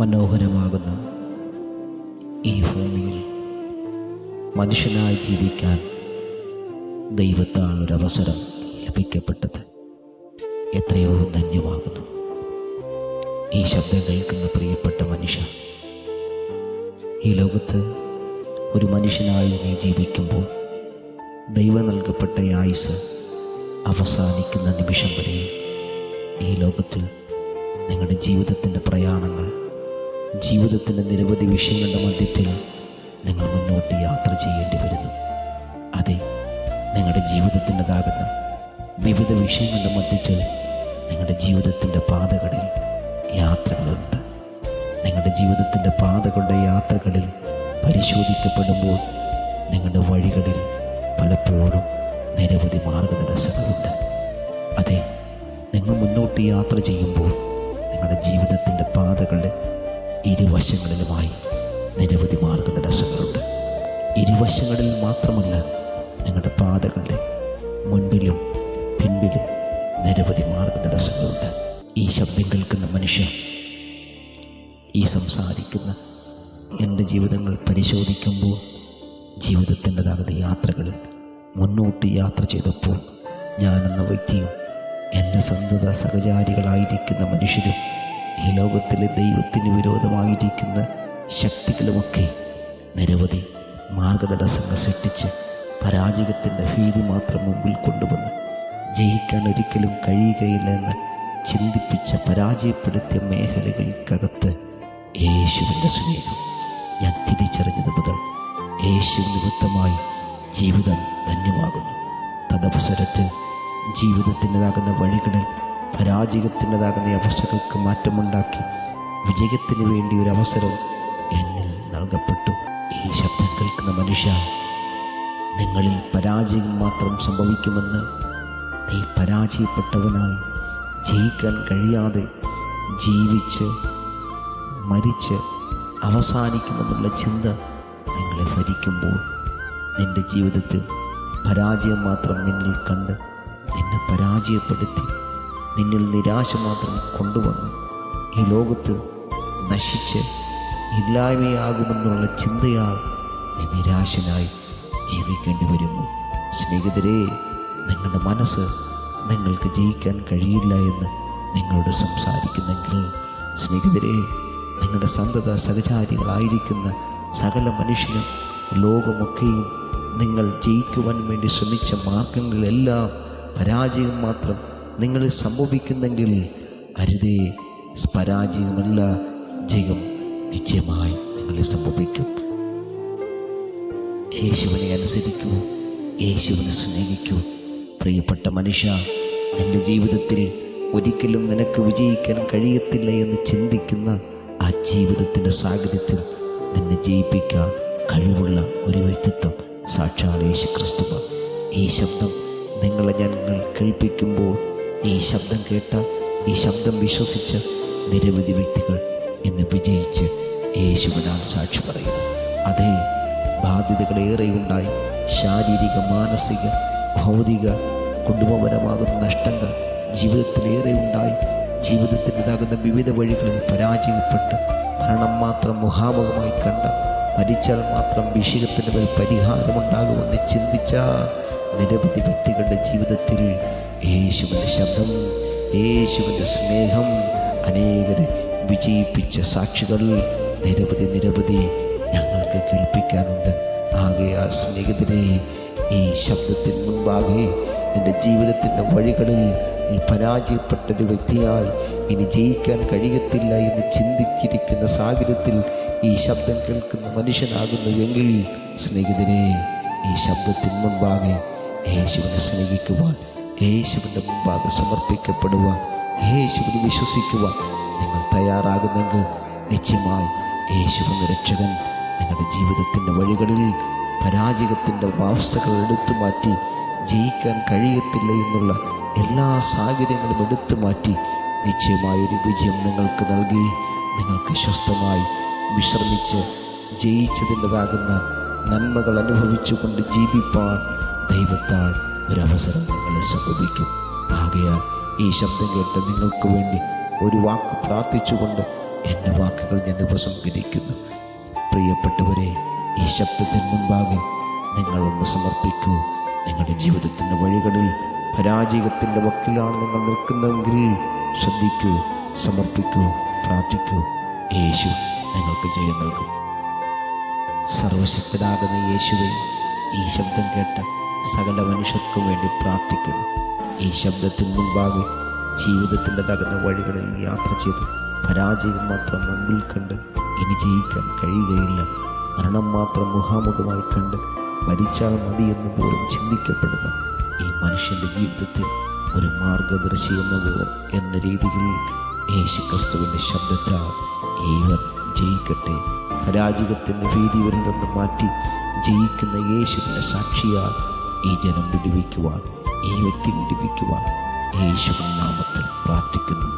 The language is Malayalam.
മനോഹരമാകുന്ന ഈ ഭൂമിയിൽ മനുഷ്യനായി ജീവിക്കാൻ ദൈവത്താൽ ഒരവസരം ലഭിക്കപ്പെട്ടത് എത്രയോ ധന്യമാകുന്നു. ഈ ശബ്ദം കേൾക്കുന്ന പ്രിയപ്പെട്ട മനുഷ്യ ഈ ലോകത്ത് ഒരു മനുഷ്യനായി നീ ജീവിക്കുമ്പോൾ ദൈവം നൽകപ്പെട്ട ആയുസ് അവസാനിക്കുന്ന നിമിഷം വരെ ഈ ലോകത്തിൽ നിങ്ങളുടെ ജീവിതത്തിന്റെ പ്രയാണങ്ങൾ ജീവിതത്തിന്റെ നിരവധി വിഷയങ്ങളുടെ മധ്യത്തിൽ നിങ്ങൾ മുന്നോട്ട് യാത്ര ചെയ്യേണ്ടി വരുന്നു. അതെ നിങ്ങളുടെ ജീവിതത്തിന്റെതാകുന്ന വിവിധ വിഷയങ്ങളുടെ മധ്യത്തിൽ നിങ്ങളുടെ ജീവിതത്തിന്റെ പാതകളിൽ യാത്രകളുണ്ട്. നിങ്ങളുടെ ജീവിതത്തിന്റെ പാതകളുടെ യാത്രകളിൽ പരിശോധിക്കപ്പെടുമ്പോൾ നിങ്ങളുടെ വഴികളിൽ പലപ്പോഴും നിരവധി മാർഗതടസ്സങ്ങളുണ്ട് അതെ നിങ്ങൾ മുന്നോട്ട് യാത്ര ചെയ്യുമ്പോൾ നിങ്ങളുടെ ജീവിതത്തിന്റെ പാതകളുടെ ഇരുവശങ്ങളിലുമായി നിരവധി മാർഗനിർദ്ദേശങ്ങളുണ്ട്. ഇരുവശങ്ങളിൽ മാത്രമല്ല നിങ്ങളുടെ പാതകളുടെ മുൻപിലും പിൻപിലും നിരവധി മാർഗനിർദ്ദേശങ്ങളുണ്ട്. ഈ ശബ്ദം കേൾക്കുന്ന മനുഷ്യൻ ഈ സംസാരിക്കുന്ന എന്റെ ജീവിതങ്ങൾ പരിശോധിക്കുമ്പോൾ ജീവിതത്തിന്റെതാകുന്ന യാത്രകളിൽ മുന്നോട്ട് യാത്ര ചെയ്തപ്പോൾ ഞാനെന്ന വ്യക്തിയും എന്റെ സന്തത സഹചാരികളായിരിക്കുന്ന മനുഷ്യരും ഈ ലോകത്തിലെ ദൈവത്തിന് വിരോധമായിരിക്കുന്ന ശക്തികളുമൊക്കെ നിരവധി മാർഗതടസ്സങ്ങൾ സൃഷ്ടിച്ച് പരാജയത്തിന്റെ ഭീതി മാത്രം മുമ്പിൽ കൊണ്ടുവന്ന് ജയിക്കാൻ ഒരിക്കലും കഴിയുകയില്ലെന്ന് ചിന്തിപ്പിച്ച പരാജയപ്പെടുത്തിയ മേഖലകൾക്കകത്ത് യേശുവിന്റെ സ്നേഹം ഞാൻ തിരിച്ചറിഞ്ഞത് മുതൽ യേശു നിമിത്തമായി ജീവിതം ധന്യമാകുന്നു. തദവസരത്തിൽ ജീവിതത്തിന്റെതാകുന്ന വഴികളിൽ പരാജയത്തിന്റെതാകുന്ന അവസ്ഥകൾക്ക് മാറ്റമുണ്ടാക്കി വിജയത്തിന് വേണ്ടി ഒരു അവസരം എന്നിൽ നൽകപ്പെട്ടു. ഈ ശബ്ദം കേൾക്കുന്ന മനുഷ്യ നിങ്ങളിൽ പരാജയം മാത്രം സംഭവിക്കുമെന്ന് നീ പരാജയപ്പെട്ടവനായി ജയിക്കാൻ കഴിയാതെ ജീവിച്ച് മരിച്ച് അവസാനിക്കുമെന്നുള്ള ചിന്ത നിങ്ങളെ ഭരിക്കുമ്പോൾ നിന്റെ ജീവിതത്തിൽ പരാജയം മാത്രം നിന്നിൽ കണ്ട് നിന്നെ പരാജയപ്പെടുത്തി. നിന്നിൽ നിരാശ മാത്രം കൊണ്ടുവന്ന്. ഈ ലോകത്ത് നശിച്ച് ഇല്ലായ്മയാകുമെന്നുള്ള ചിന്തയാൽ നിരാശനായി ജീവിക്കേണ്ടി വരുന്നു. സ്നേഹിതരെ നിങ്ങളുടെ മനസ്സ് നിങ്ങൾക്ക് ജയിക്കാൻ കഴിയില്ല എന്ന് നിങ്ങളോട് സംസാരിക്കുന്നെങ്കിൽ സ്നേഹിതരെ നിങ്ങളുടെ സന്തത സഹചാരികളായിരിക്കുന്ന സകല മനുഷ്യനും ലോകമൊക്കെയും നിങ്ങൾ ജയിക്കുവാൻ വേണ്ടി ശ്രമിച്ച മാർഗങ്ങളിലെല്ലാം പരാജയം മാത്രം നിങ്ങളിൽ സംഭവിക്കുന്നെങ്കിൽ കരുതേ പരാജയമല്ല ജയം നിശ്ചയമായി നിങ്ങളെ സംഭവിക്കും. യേശുവിനെ അനുസരിക്കൂ യേശുവിനെ സ്നേഹിക്കൂ. പ്രിയപ്പെട്ട മനുഷ്യ എന്റെ ജീവിതത്തിൽ ഒരിക്കലും നിനക്ക് വിജയിക്കാൻ കഴിയത്തില്ല എന്ന് ചിന്തിക്കുന്ന ആ ജീവിതത്തിന്റെ സാഹചര്യത്തിൽ നിന്നെ ജയിപ്പിക്കാൻ കഴിവുള്ള ഒരു വ്യക്തിത്വം സാക്ഷാൽ യേശു ഈ ശബ്ദം നിങ്ങളെ ഞങ്ങൾ കേൾപ്പിക്കുമ്പോൾ ഈ ശബ്ദം കേട്ട ഈ ശബ്ദം വിശ്വസിച്ച് നിരവധി വ്യക്തികൾ ഇന്ന് വിജയിച്ച് യേശുവിനാൽ സാക്ഷി പറയുന്നു. അതേ ബാധ്യതകളേറെ ഉണ്ടായി. ശാരീരിക മാനസിക ഭൗതിക കുടുംബപരമാകുന്ന നഷ്ടങ്ങൾ ജീവിതത്തിലേറെ ഉണ്ടായി. ജീവിതത്തിന്റെതാകുന്ന വിവിധ വഴികളിൽ പരാജയപ്പെട്ട് മരണം മാത്രം മുഹാമുഖമായി കണ്ട മരിച്ചാൽ മാത്രം വിഷയത്തിന്റെ മേൽ പരിഹാരമുണ്ടാകുമെന്ന് ചിന്തിച്ച നിരവധി വ്യക്തികളുടെ ജീവിതത്തിൽ യേശുവിന്റെ ശബ്ദം യേശുവിന്റെ സ്നേഹം അനേകരെ വിജയിപ്പിച്ച സാക്ഷികൾ നിരവധി നിരവധി ഞങ്ങൾക്ക് കേൾപ്പിക്കാനുണ്ട്. ആകെ ആ സ്നേഹിതരെ ഈ ശബ്ദത്തിന് മുൻപാകെ എന്റെ ജീവിതത്തിന്റെ വഴികളിൽ നീ പരാജയപ്പെട്ടൊരു വ്യക്തിയായി ഇനി ജയിക്കാൻ കഴിയത്തില്ല എന്ന് ചിന്തിച്ചിരിക്കുന്ന സാഹചര്യത്തിൽ ഈ ശബ്ദം കേൾക്കുന്ന മനുഷ്യനാകുന്നുവെങ്കിൽ സ്നേഹിതരെ ഈ ശബ്ദത്തിന് മുൻപാകെ യേശുവിനെ സ്നേഹിക്കുവാൻ യേശുവിന്റെ മുമ്പാകെ സമർപ്പിക്കപ്പെടുവാൻ യേശുവിന് വിശ്വസിക്കുവാൻ നിങ്ങൾ തയ്യാറാകുന്നെങ്കിൽ നിശ്ചയമായി യേശുവിന്റെ രക്ഷകൻ നിങ്ങളുടെ ജീവിതത്തിന്റെ വഴികളിൽ പരാജയത്തിന്റെ അവസ്ഥകൾ എടുത്തു മാറ്റി ജയിക്കാൻ കഴിയത്തില്ല എന്നുള്ള എല്ലാ സാഹചര്യങ്ങളും എടുത്തു മാറ്റി നിശ്ചയമായൊരു വിജയം നിങ്ങൾക്ക് നൽകി നിങ്ങൾക്ക് സ്വസ്ഥമായി വിശ്രമിച്ച് ജയിച്ചതിന്റെതാകുന്ന നന്മകൾ അനുഭവിച്ചുകൊണ്ട് ജീവിപ്പാൻ ദൈവത്താൽ ഒരവസരം നിങ്ങളെ സംഭവിക്കും ആകയാൽ ഈ ശബ്ദം കേട്ട് നിങ്ങൾക്ക് വേണ്ടി ഒരു വാക്ക് പ്രാർത്ഥിച്ചുകൊണ്ട് എന്റെ വാക്കുകൾ ഞാൻ ഉപസംഹരിക്കുന്നു. പ്രിയപ്പെട്ടവരെ ഈ ശബ്ദത്തിന് മുൻപാകെ നിങ്ങളൊന്ന് സമർപ്പിക്കൂ. നിങ്ങളുടെ ജീവിതത്തിന്റെ വഴികളിൽ പരാജയത്തിന്റെ വക്കിലാണ് നിങ്ങൾ നിൽക്കുന്നതെങ്കിൽ ശ്രദ്ധിക്കൂ സമർപ്പിക്കൂ പ്രാർത്ഥിക്കൂ. യേശു നിങ്ങൾക്ക് ജയം നൽകും. സർവശക്തനാകുന്ന യേശുവെ ഈ ശബ്ദം കേട്ട് സകല മനുഷ്യർക്കും വേണ്ടി പ്രാർത്ഥിക്കുന്നു. ഈ ശബ്ദത്തിന് മുൻപാകെ ജീവിതത്തിന്റെ തകർന്ന വഴികളിൽ യാത്ര ചെയ്ത് പരാജയം മാത്രം മുമ്പിൽ കണ്ട് ഇനി ജയിക്കാൻ കഴിയുകയില്ല. മരണം മാത്രം മുഖാമുഖമായി കണ്ട് മരിച്ചാൽ മതി എന്ന് പോലും ചിന്തിക്കപ്പെടുന്ന ഈ മനുഷ്യന്റെ ജീവിതത്തിൽ ഒരു മാർഗദർശി എന്ന പോലും എന്ന രീതിയിൽ യേശു ക്രിസ്തുവിന്റെ ശബ്ദത്താൽ ഇവർ ജയിക്കട്ടെ. പരാജയത്തിന്റെ ഭീതി ഇവരിൽ നിന്ന് മാറ്റി ജയിക്കുന്ന യേശുവിന്റെ സാക്ഷിയാൽ ഈ ജനം വിടുവിക്കുവാൻ ഈ വ്യക്തി വിടുവിക്കുവാൻ യേശുവിൻ നാമത്തിൽ പ്രാർത്ഥിക്കുന്നു.